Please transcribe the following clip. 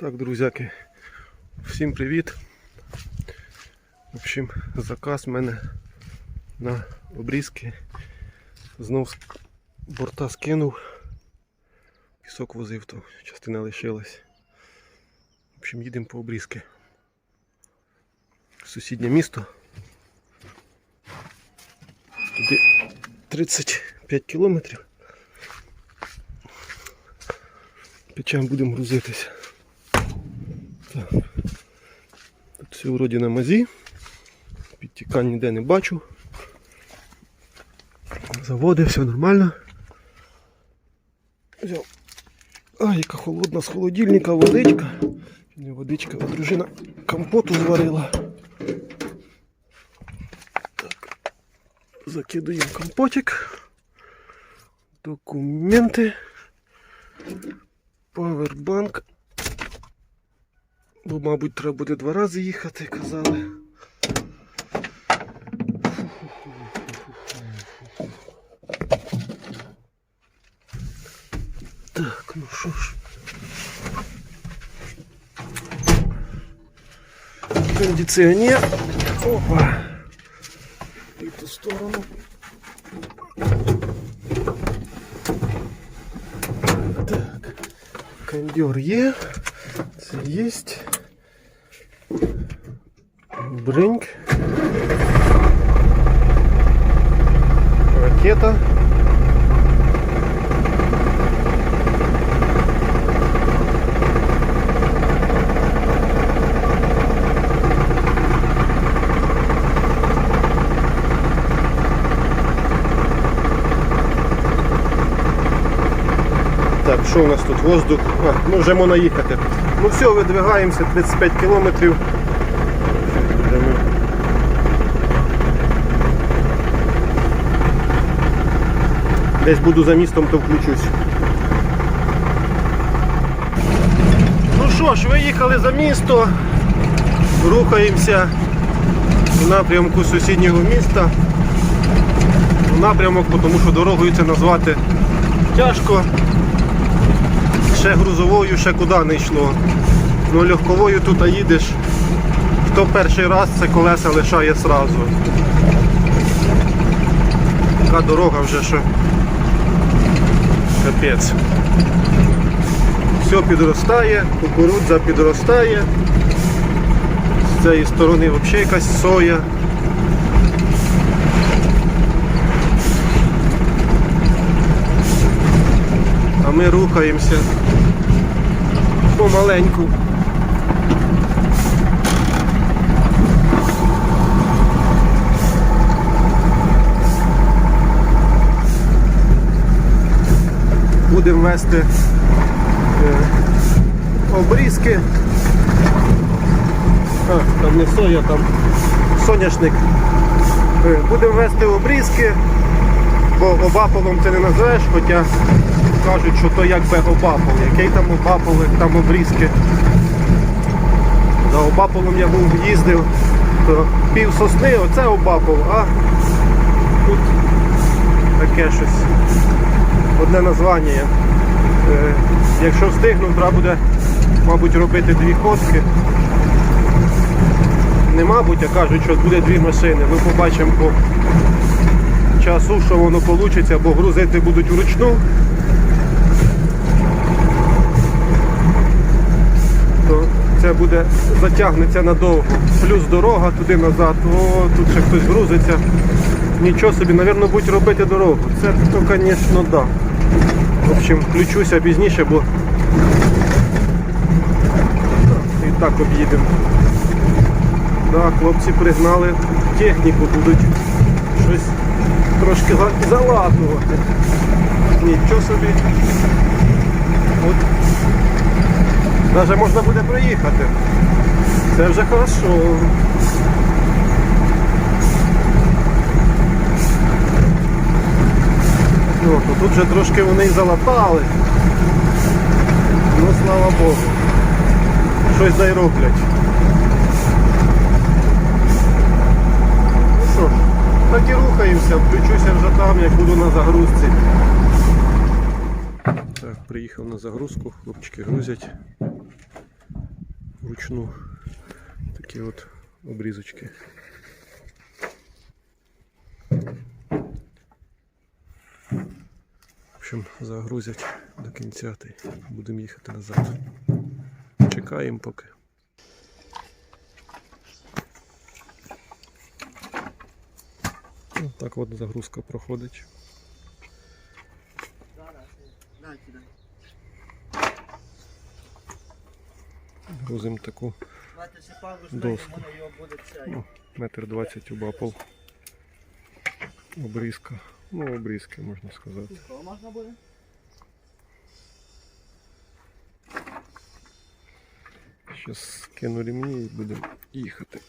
Так, друзяки, всім привіт. В общем, заказ в мене на обрізки. Знов з борта скинув. Пісок возив, то частина лишилась. В общем, їдемо по обрізки. Сусіднє місто. Туди 35 кілометрів. Печем будемо грузитися. Так. Тут все вроді на мазі. Підтікань ніде не бачу. Заводи, все нормально. Взяв. А, яка холодна з холодильника водичка. Не водичка, а дружина компоту зварила. Так. Закидуємо компотик. Документи. Павербанк. Бо, мабуть, треба буде два рази їхати, казали. Так, ну що ж. Кондиціонер. Опа. І в ту сторону. Так. Кондер є. Це є. Бринк. Ракета. Так, що у нас тут? Воздух. А, ну вже можна їхати. Ну все, видвигаємося 35 кілометрів. Десь буду за містом, то включусь. Ну що ж, виїхали за місто, рухаємося в напрямку сусіднього міста. В напрямок, тому що дорогою це назвати тяжко. Ще грузовою, ще куди не йшло. Ну легковою тут їдеш. Хто перший раз це колеса лишає сразу. Така дорога вже що капець. Все підростає, кукурудза підростає. З цієї сторони взагалі якась соя. А ми рухаємося помаленьку. Будемо вести е, обрізки. А, там не соя, там соняшник. Е, Будемо вести обрізки, бо обаполом це не називаєш, хоча кажуть, що то якби обапол. Який там обапол, як там обрізки. За обаполом я був їздив, то пів сосни, оце обапол, а тут таке щось. Одне названня. Е, якщо встигну, треба буде, мабуть, робити дві ходки. Не мабуть, а кажуть, що буде дві машини. Ми побачимо по часу, що воно вийде, бо грузити будуть вручну. Це буде затягнеться надовго. Плюс дорога туди назад. О, тут ще хтось грузиться. Нічого собі, напевно, будуть робити дорогу. Це звісно, да. Общем, включуся пізніше, бо і так об'їдемо. Да, хлопці пригнали техніку, будуть щось трошки за- заладувати. Нічого собі. От. Навіть можна буде проїхати. Це вже хорошо. Ну, тут вже трошки вони і залатали. Ну, слава Богу. Щось дай роблять. Ну що ж, так і рухаємося, включуся вже там, як буду на загрузці. Так, приїхав на загрузку, хлопчики грузять. вручну такі от обрізочки. Общем, загрузять до кінця та будемо їхати назад. Чекаємо поки. Ну, Так от загрузка проходить. Грузимо таку Доску. ну, метр двадцять обапал. Обрізка. Ну, обрізки можна сказати. Що можна буде? Зараз скину ремні і будемо їхати.